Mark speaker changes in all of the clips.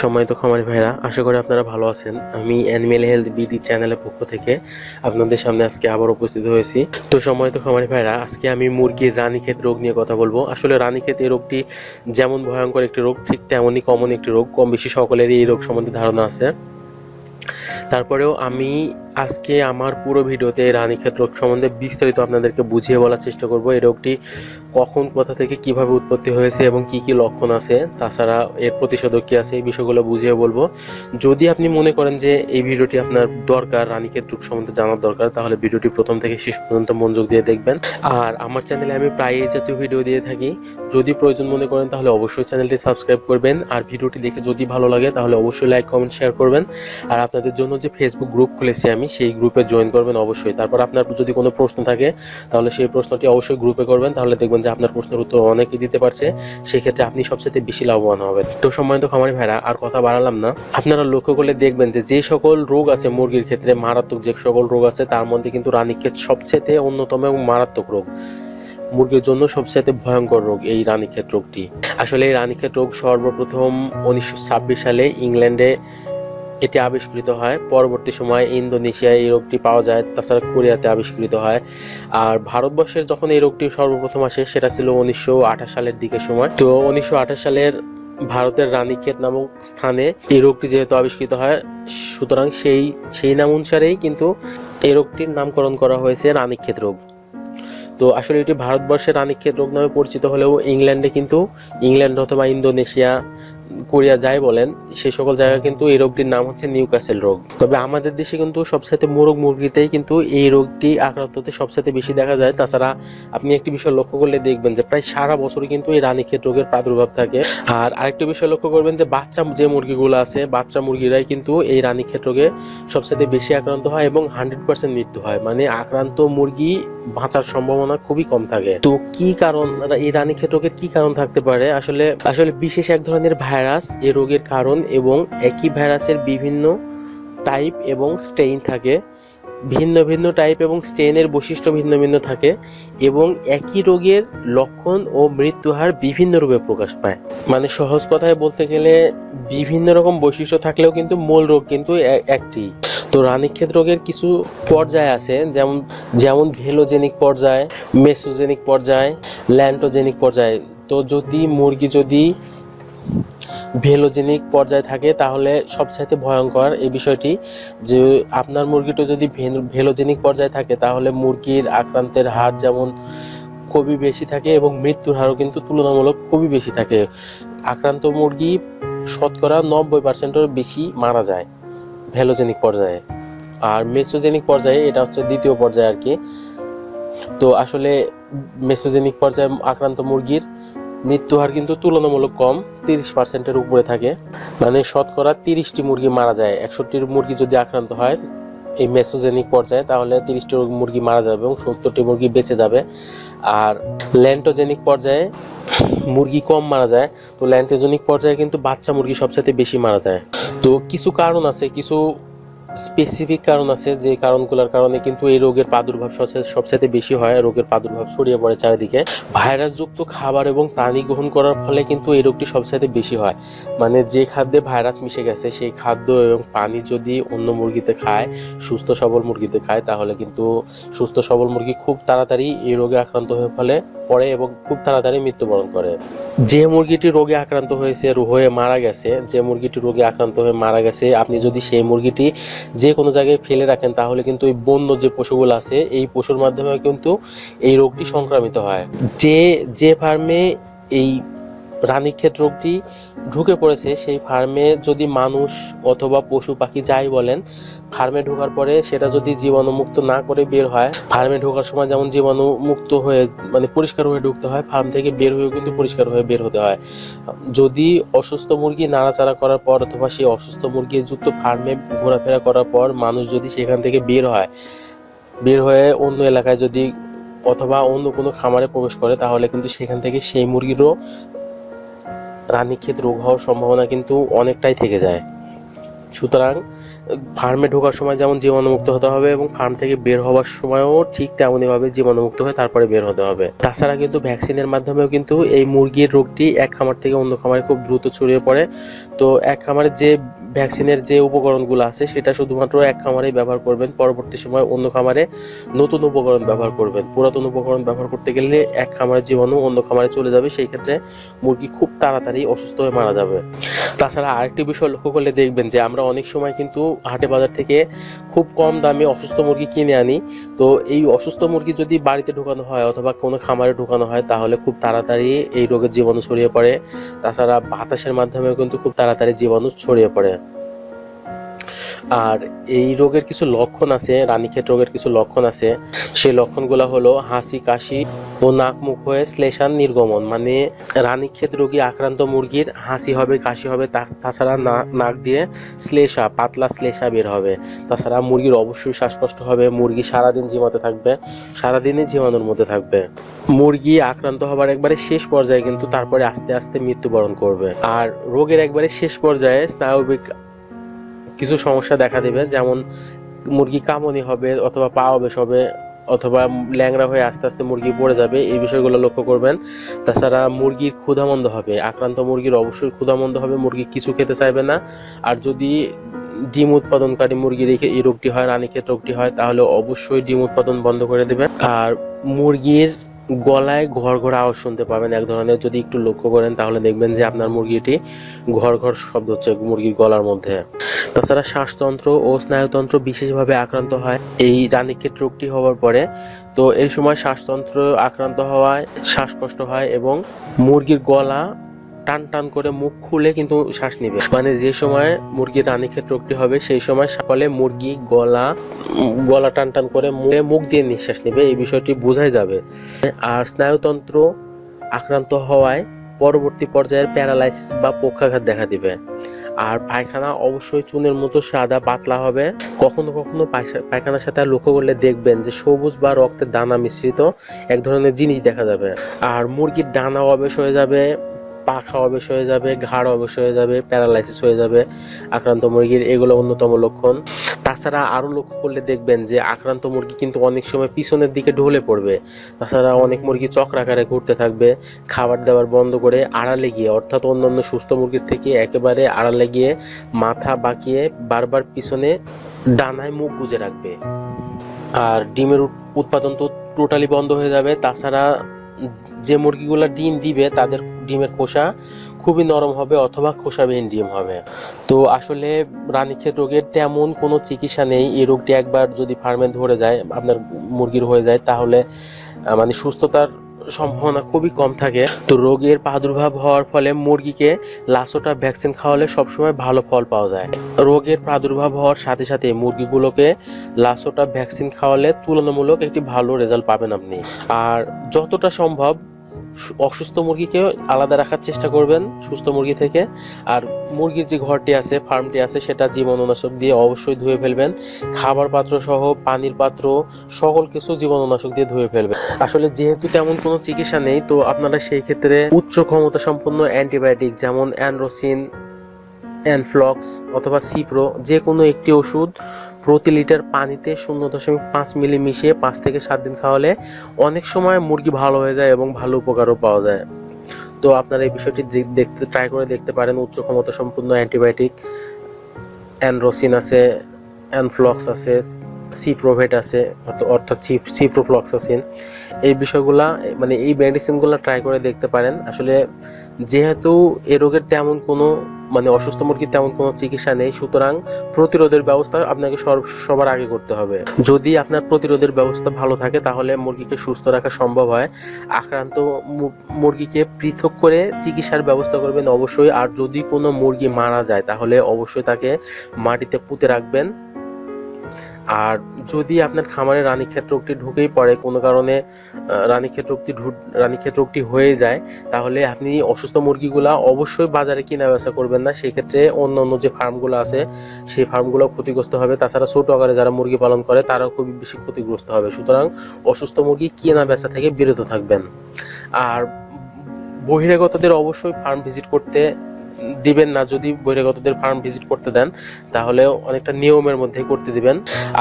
Speaker 1: সম্মানিত খামারি ভাইরা, আশা করি আপনারা ভালো আছেন। আমি অ্যানিমেল হেলথ বিডি চ্যানেলের পক্ষ থেকে আপনাদের সামনে আজকে আবার উপস্থিত হয়েছি। তো সম্মানিত খামারি ভাইরা, আজকে আমি মুরগির রানীক্ষেত রোগ নিয়ে কথা বলব। আসলে রানীক্ষেত এই রোগটি যেমন ভয়ঙ্কর একটি রোগ, ঠিক তেমনই কমন একটি রোগ। কম বেশি সকলেরই এই রোগ সম্বন্ধে ধারণা আছে। তারপরেও আমি আজকে আমার পুরো ভিডিওতে রানীক্ষেত রোগ সম্বন্ধে বিস্তারিত আপনাদেরকে বুঝিয়ে বলার চেষ্টা করব। এই রোগটি কখন, কোথা থেকে কীভাবে উৎপত্তি হয়েছে এবং কি কি লক্ষণ আছে, তাছাড়া এর প্রতিষেধক কি আছে, এই বিষয়গুলো বুঝিয়ে বলব। যদি আপনি মনে করেন যে এই ভিডিওটি আপনার দরকার রানীক্ষেত রোগ সম্বন্ধে জানার দরকার, তাহলে ভিডিওটি প্রথম থেকে শেষ পর্যন্ত মনোযোগ দিয়ে দেখবেন। আর আমার চ্যানেলে আমি প্রায় এই জাতীয় ভিডিও দিয়ে থাকি। যদি প্রয়োজন মনে করেন, তাহলে অবশ্যই চ্যানেলটি সাবস্ক্রাইব করবেন। আর ভিডিওটি দেখে যদি ভালো লাগে, তাহলে অবশ্যই লাইক, কমেন্ট, শেয়ার করবেন। আর আপনাদের জন্য যে ফেসবুক গ্রুপ খুলেছি আমি, সেই গ্রুপে জয়েন করবেন অবশ্যই। তারপর আপনার যদি কোনো প্রশ্ন থাকে, তাহলে সেই প্রশ্নটি অবশ্যই গ্রুপে করবেন। তাহলে দেখবেন যে আপনার প্রশ্নের উত্তর অনেকেই দিতে পারছে। সেক্ষেত্রে আপনি সবচেয়ে বেশি লাভবান হবেন। তো সম্মানিত খামারি ভাইরা, আর কথা বাড়ালাম না। আপনারা লক্ষ্য করলে দেখবেন যে যে সকল রোগ আছে মুরগির ক্ষেত্রে, মারাত্মক যে সকল রোগ আছে, তার মধ্যে কিন্তু রানীক্ষেত সবচেয়ে অন্যতম এবং মারাত্মক রোগ। মুরগির জন্য সবচেয়ে ভয়ঙ্কর রোগ এই রানীক্ষেত রোগটি। আসলে এই রানীক্ষেত রোগ সর্বপ্রথম উনিশশো ছাব্বিশ সালে ইংল্যান্ডে এটি আবিষ্কৃত হয়। পরবর্তী সময়ে ইন্দোনেশিয়ায় এই রোগটি পাওয়া যায়, তাছাড়া কোরিয়াতে আবিষ্কৃত হয়। আর ভারতবর্ষের যখন এই রোগটি সর্বপ্রথম আসে, সেটা ছিল উনিশশো আঠাশ সালের দিকে সময়। তো উনিশশো আঠাশ সালের ভারতের রানীক্ষেত নামক স্থানে এই রোগটি যেহেতু আবিষ্কৃত হয়, সুতরাং সেই সেই নাম অনুসারেই কিন্তু এই রোগটির নামকরণ করা হয়েছে রানীক্ষেত রোগ। তো আসলে এটি ভারতবর্ষের রানীক্ষেত রোগ নামে পরিচিত হলেও ইংল্যান্ডে কিন্তু, ইংল্যান্ড অথবা ইন্দোনেশিয়া কোরিয়া যাই বলেন সেই সকল জায়গায় কিন্তু এই রোগটির নাম হচ্ছে নিউক্যাসেল রোগ। তবে আমাদের দেশে কিন্তু সবসাথে মোরগ মুরগিতেই কিন্তু এই রোগটি আক্রান্ত হতে সবসাথে বেশি দেখা যায়। তাছাড়া আপনি একটি বিষয় লক্ষ্য করলে দেখবেন যে প্রায় সারা বছরই কিন্তু এই রানীক্ষেত রোগের প্রাদুর্ভাব থাকে। আর আরেকটি বিষয় লক্ষ্য করবেন যে বাচ্চা যে মুরগিগুলো আছে, বাচ্চা মুরগিরাই কিন্তু এই রানীক্ষেত রোগে সবসাথে বেশি আক্রান্ত হয় এবং হান্ড্রেড পার্সেন্ট মৃত্যু হয়। মানে আক্রান্ত মুরগি বাঁচার সম্ভাবনা খুবই কম থাকে। তো কি কারণ, এই রানীক্ষেত রোগের কি কারণ থাকতে পারে? আসলে আসলে বিশেষ এক ধরনের ভাইরাস, এ রোগের কারণ এবং একই ভাইরাসের বিভিন্ন টাইপ এবং স্টেইন থাকে। ভিন্ন ভিন্ন টাইপ এবং স্টেইনের বৈশিষ্ট্য ভিন্ন ভিন্ন থাকে এবং একই রোগের লক্ষণ ও মৃত্যুহার বিভিন্ন রূপে প্রকাশ পায়। মানে সহজ কথায় বলতে গেলে বিভিন্ন রকম বৈশিষ্ট্য থাকলেও কিন্তু মূল রোগ কিন্তু একটি। তো রানীক্ষেত রোগের কিছু পর্যায় আছে, যেমন যেমন ভেলোজেনিক পর্যায়, মেসোজেনিক পর্যায়, ল্যান্টোজেনিক পর্যায়। তো যদি মুরগি যদি ভেলোজেনিক পর্যায়ে থাকে, তাহলে সবচাইতে ভয়ঙ্কর এই বিষয়টি যে আপনার মুরগিটা যদি ভেলোজেনিক পর্যায়ে থাকে, তাহলে মুরগির আক্রান্তের হার যেমন খুবই বেশি থাকে এবং মৃত্যুর হারও কিন্তু তুলনামূলক খুবই বেশি থাকে। আক্রান্ত মুরগি শতকরা নব্বই পার্সেন্টের বেশি মারা যায় ভেলোজেনিক পর্যায়ে। আর মেসোজেনিক পর্যায়ে, এটা হচ্ছে দ্বিতীয় পর্যায়ে আর কি। তো আসলে মেসোজেনিক পর্যায়ে আক্রান্ত মুরগির মৃত্যু হার কিন্তু তুলনামূলক কম, তিরিশ পার্সেন্টের উপরে থাকে। মানে শতকরা তিরিশটি মুরগি মারা যায়। একষট্টির মুরগি যদি আক্রান্ত হয়, এই মেসোজেনিক পর্যায়ে, তাহলে তিরিশটি মুরগি মারা যাবে এবং সত্তরটি মুরগি বেঁচে যাবে। আর ল্যান্টোজেনিক পর্যায়ে মুরগি কম মারা যায়। তো ল্যান্টোজেনিক পর্যায়ে কিন্তু বাচ্চা মুরগি সবচেয়ে বেশি মারা যায়। তো কিছু কারণ আছে, কিছু স্পেসিফিক কারণ আছে, যে কারণগুলোর কারণে কিন্তু এই রোগের প্রাদুর্ভাব সবচেয়ে বেশি হয়, রোগের প্রাদুর্ভাব ছড়িয়ে পড়ে চারিদিকে। ভাইরাসযুক্ত খাবার এবং প্রাণী গ্রহণ করার ফলে কিন্তু এই রোগটি সবচেয়ে বেশি হয়। মানে যে খাদ্যে ভাইরাস মিশে গেছে, সেই খাদ্য এবং পানি যদি অন্য মুরগিতে খায়, সুস্থ সবল মুরগিতে খায়, তাহলে কিন্তু সুস্থ সবল মুরগি খুব তাড়াতাড়ি এই রোগে আক্রান্ত হয়ে ফলে। পড়ে এবং খুব তাড়াতাড়ি মৃত্যুবরণ করে। যে মুরগিটি রোগে আক্রান্ত হয়েছে হয়ে মারা গেছে, যে মুরগিটি রোগে আক্রান্ত হয়ে মারা গেছে, আপনি যদি সেই মুরগিটি যে কোনো জায়গায় ফেলে রাখেন, তাহলে কিন্তু ওই বন্য যে পশুগুলো আছে, এই পশুর মাধ্যমে কিন্তু এই রোগটি সংক্রামিত হয়। যে যে ফার্মে এই রানীক্ষেত রোগটি ঢুকে পড়েছে, সেই ফার্মে যদি মানুষ অথবা পশু পাখি যাই বলেন, ফার্মে ঢোকার পরে সেটা যদি জীবাণুমুক্ত না করে বের হয়, ফার্মে ঢোকার সময় যেমন জীবাণুমুক্ত হয়ে মানে পরিষ্কার হয়ে ঢুকতে হয়, ফার্ম থেকে বের হয়েও কিন্তু পরিষ্কার হয়ে বের হতে হয়। যদি অসুস্থ মুরগি নাড়াচাড়া করার পর অথবা সেই অসুস্থ মুরগি যুক্ত ফার্মে ঘোরাফেরা করার পর মানুষ যদি সেখান থেকে বের হয়, বের হয়ে অন্য এলাকায় যদি অথবা অন্য কোনো খামারে প্রবেশ করে, তাহলে কিন্তু সেখান থেকে সেই মুরগিরও রানীক্ষেত রোগ হওয়ার সম্ভাবনা কিন্তু অনেকটাই থেকে যায়। সুতরাং ফার্মে ঢোকার সময় যেমন জীবাণুমুক্ত হতে হবে এবং ফার্ম থেকে বের হওয়ার সময়ও ঠিক তেমনইভাবে জীবাণুমুক্ত হয়ে তারপরে বের হতে হবে। তাছাড়া কিন্তু ভ্যাকসিনের মাধ্যমেও কিন্তু এই মুরগির রোগটি এক খামার থেকে অন্য খামারে খুব দ্রুত ছড়িয়ে পড়ে। তো এক খামারে যে ভ্যাকসিনের যে উপকরণগুলো আছে, সেটা শুধুমাত্র এক খামারেই ব্যবহার করবেন, পরবর্তী সময় অন্য খামারে নতুন উপকরণ ব্যবহার করবেন। পুরাতন উপকরণ ব্যবহার করতে গেলে এক খামারের জীবাণু অন্য খামারে চলে যাবে, সেই ক্ষেত্রে মুরগি খুব তাড়াতাড়ি অসুস্থ হয়ে মারা যাবে। তাছাড়া আরেকটি বিষয় লক্ষ্য করলে দেখবেন যে আমরা অনেক সময় কিন্তু হাটে বাজার থেকে খুব কম দামে অসুস্থ মুরগি কিনে আনি। তো এই অসুস্থ মুরগি যদি বাড়িতে ঢোকানো হয় অথবা কোনো খামারে ঢোকানো হয়, তাহলে খুব তাড়াতাড়ি এই রোগের জীবাণু ছড়িয়ে পড়ে। তাছাড়া বাতাসের মাধ্যমেও কিন্তু খুব তাড়াতাড়ি জীবাণু ছড়িয়ে পড়ে। আর এই রোগের কিছু লক্ষণ আছে, রানীক্ষেত রোগের কিছু লক্ষণ আছে। সেই লক্ষণগুলো হলো হাসি, কাশি ও নাক মুখ হয়ে শ্লেষান নির্গমন। মানে রানীক্ষেত রোগী আক্রান্ত মুরগির হাসি হবে, কাশি হবে তাছাড়া নাক দিয়ে শ্লেষা, পাতলা শ্লেষা বের হবে। তাছাড়া মুরগির অবশ্যই শ্বাসকষ্ট হবে, মুরগি সারাদিন ঝিমাতে থাকবে, সারাদিনই ঝিমানোর মধ্যে থাকবে। মুরগি আক্রান্ত হবার একবারে শেষ পর্যায়ে কিন্তু তারপরে আস্তে আস্তে মৃত্যুবরণ করবে। আর রোগের একবারে শেষ পর্যায়ে স্নায়বিক কিছু সমস্যা দেখা দেবে যেমন মুরগি কামনি হবে অথবা পা অবেশ হবে অথবা ল্যাংড়া হয়ে আস্তে আস্তে মুরগি পড়ে যাবে এই বিষয়গুলো লক্ষ্য করবেন। তাছাড়া মুরগির ক্ষুধামন্দ হবে আক্রান্ত মুরগির অবশ্যই ক্ষুধামন্দ হবে মুরগি কিছু খেতে চাইবে না। আর যদি ডিম উৎপাদনকারী মুরগির এই এই রোগটি হয় রানীক্ষেত রোগটি হয় তাহলে অবশ্যই ডিম উৎপাদন বন্ধ করে দেবেন। আর মুরগির গলায় ঘর ঘর আওয়াজ শুনতে পাবেন, এক ধরনের যদি একটু লক্ষ্য করেন তাহলে দেখবেন যে আপনার মুরগিটি ঘর ঘর শব্দ হচ্ছে মুরগির গলার মধ্যে। তাছাড়া শ্বাসতন্ত্র ও স্নায়ুতন্ত্র বিশেষভাবে আক্রান্ত হয় এই রানীক্ষেত রোগটি হওয়ার পরে। তো এই সময় শ্বাসতন্ত্র আক্রান্ত হওয়ায়, শ্বাসকষ্ট হয় এবং মুরগির গলা টান টান করে মুখ খুলে কিন্তু শ্বাস নিবে। মানে যে সময় মুরগির রানীক্ষেত রোগটি হবে, সেই সময় সকালে মুরগি গলা গলা টান টান করে মুখে মুখ দিয়ে নিঃশ্বাস নেবে। এই বিষয়টি বোঝাই যাবে। আর স্নায়ুতন্ত্র আক্রান্ত হওয়ায় পরবর্তী পর্যায়ের প্যারালাইসিস বা পক্ষাঘাত দেখা দিবে। আর পায়খানা অবশ্যই চুনের মতো সাদা পাতলা হবে। কখনো কখনো পায়খানার সাথে লক্ষ্য করলে দেখবেন যে সবুজ বা রক্তের দানা মিশ্রিত এক ধরনের জিনিস দেখা যাবে। আর মুরগির ডানা অবেশ হয়ে যাবে। পাখা অবেশ হয়ে যাবে, ঘাড় অবেশ হয়ে যাবে, প্যারালাইসিস হয়ে যাবে, আক্রান্ত মুরগির এগুলো অন্যতম লক্ষণ। তাছাড়া আরও লক্ষ্য করলে দেখবেন যে আক্রান্ত মুরগি কিন্তু অনেক সময় পিছনের দিকে ঢলে পড়বে। তাছাড়া অনেক মুরগি চক্রাকারে ঘুরতে থাকবে, খাবার দাবার বন্ধ করে আড়ালে গিয়ে, অর্থাৎ অন্যান্য সুস্থ মুরগির থেকে একেবারে আড়ালে গিয়ে মাথা বাঁকিয়ে বারবার পিছনে ডানায় মুখ গুজে রাখবে। আর ডিমের উৎপাদন তো টোটালি বন্ধ হয়ে যাবে। তাছাড়া যে মুরগিগুলো ডিম দিবে, তাদের ডিমের খোসা খুবই নরম হবে অথবা খোসাবিহীন ডিম হবে। তো আসলে রানীক্ষেত রোগের তেমন কোনো চিকিৎসা নেই। এই রোগটি একবার যদি ফার্মে ধরে যায়, আপনার মুরগির হয়ে যায়, তাহলে মানে সুস্থতার সম্ভাবনা খুবই কম থাকে। তো রোগের প্রাদুর্ভাব হওয়ার ফলে মুরগিকে লাসোটা ভ্যাকসিন খাওয়ালে সবসময় ভালো ফল পাওয়া যায়। রোগের প্রাদুর্ভাব হওয়ার সাথে সাথে মুরগিগুলোকে লাসোটা ভ্যাকসিন খাওয়ালে তুলনামূলক একটি ভালো রেজাল্ট পাবেন আপনি। আর যতটা সম্ভব অসুস্থ মুরগিকে আলাদা রাখার চেষ্টা করবেন সুস্থ মুরগি থেকে। আর মুরগির যে ঘরটি আছে, ফার্মটি আছে, সেটা জীবাণুনাশক দিয়ে অবশ্যই ধুয়ে ফেলবেন। খাবার পাত্র সহ, পানির পাত্র, সকল কিছু জীবাণুনাশক দিয়ে ধুয়ে ফেলবেন। আসলে যেহেতু তেমন কোনো চিকিৎসা নেই, তো আপনারা সেই ক্ষেত্রে উচ্চ ক্ষমতা সম্পন্ন অ্যান্টিবায়োটিক যেমন অ্যানরোসিন, অ্যানফ্লক্স অথবা সিপ্রো যে কোনো একটি ওষুধ প্রতি লিটার পানিতে শূন্য দশমিক পাঁচ মিলি মিশিয়ে পাঁচ থেকে সাত দিন খাওয়ালে অনেক সময় মুরগি ভালো হয়ে যায় এবং ভালো উপকারও পাওয়া যায়। তো আপনারা এই বিষয়টি দেখ- দেখতে ট্রাই করে দেখতে পারেন। উচ্চ ক্ষমতা সম্পূর্ণ অ্যান্টিবায়োটিক অ্যানরোসিন আছে, অ্যানফ্লক্স আছে সিপ্রোভেট আছে, অর্থ- অর্থাৎ সিপ্রোফ্লক্সাসিন এই বিষয়গুলা মানে এই মেডিসিনগুলো ট্রাই করে দেখতে পারেন। আসলে যেহেতু এ রোগের তেমন কোনো মানে অসুস্থ মুরগির তেমন কোনো চিকিৎসা নেই, সুতরাং প্রতিরোধের ব্যবস্থা আপনাকে সবার আগে করতে হবে। যদি আপনার প্রতিরোধের ব্যবস্থা ভালো থাকে, তাহলে মুরগিকে সুস্থ রাখা সম্ভব হয়। আক্রান্ত মুরগিকে পৃথক করে চিকিৎসার ব্যবস্থা করবেন অবশ্যই। আর যদি কোনো মুরগি মারা যায়, তাহলে অবশ্যই তাকে মাটিতে পুঁতে রাখবেন। আর যদি আপনার খামারে রানীক্ষেত রোগটি ঢুকেই পড়ে, কোনো কারণে রানীক্ষেত রোগটি রানীক্ষেত রোগটি হয়ে যায়, তাহলে আপনি অসুস্থ মুরগিগুলা অবশ্যই বাজারে কিনা বেচা করবেন না। সেক্ষেত্রে অন্য অন্য যে ফার্মগুলো আছে, সেই ফার্মগুলো ক্ষতিগ্রস্ত হবে। তাছাড়া ছোট আকারে যারা মুরগি পালন করে, তারাও খুবই বেশি ক্ষতিগ্রস্ত হবে। সুতরাং অসুস্থ মুরগি কেনা বেচা থেকে বিরত থাকবেন। আর বহিরাগতদের অবশ্যই ফার্ম ভিজিট করতে দিবেন না, যদি বহিরাগতদের ফার্ম ভিজিট করতে দেন, তাহলে অনেকটা নিয়মের মধ্যে করতে দিবেন।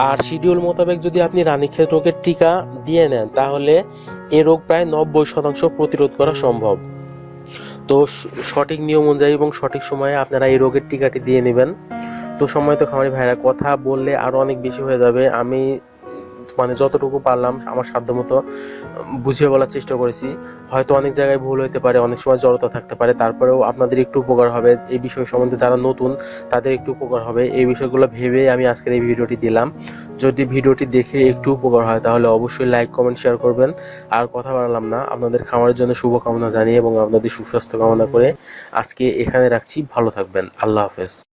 Speaker 1: আর শিডিউল মোতাবেক যদি আপনি রানীক্ষেত রোগের টিকা দিয়ে নেন, তাহলে এ রোগ প্রায় নব্বই শতাংশ প্রতিরোধ করা সম্ভব। তো সঠিক নিয়ম অনুযায়ী এবং সঠিক সময়ে আপনারা এই রোগের টিকাটি দিয়ে নেবেন। তো সময় তো খামারি ভাইরা, কথা বললে আরও অনেক বেশি হয়ে যাবে। আমি মানে যতটুকু পারলাম আমার সাধ্যমতো বুঝিয়ে বলার চেষ্টা করেছি। হয়তো অনেক জায়গায় ভুল হতে পারে, অনেক সময় জড়তা থাকতে পারে, তারপরেও আপনাদের একটু উপকার হবে। এই বিষয় সম্বন্ধে যারা নতুন, তাদের একটু উপকার হবে। এই বিষয়গুলো ভেবে আমি আজকের এই ভিডিওটি দিলাম। যদি ভিডিওটি দেখে একটু উপকার হয়, তাহলে অবশ্যই লাইক, কমেন্ট, শেয়ার করবেন। আর কথা বাড়ালাম না, আপনাদের খামারের জন্য শুভকামনা জানিয়ে এবং আপনাদের সুস্বাস্থ্য কামনা করে আজকে এখানে রাখছি। ভালো থাকবেন। আল্লাহ হাফেজ।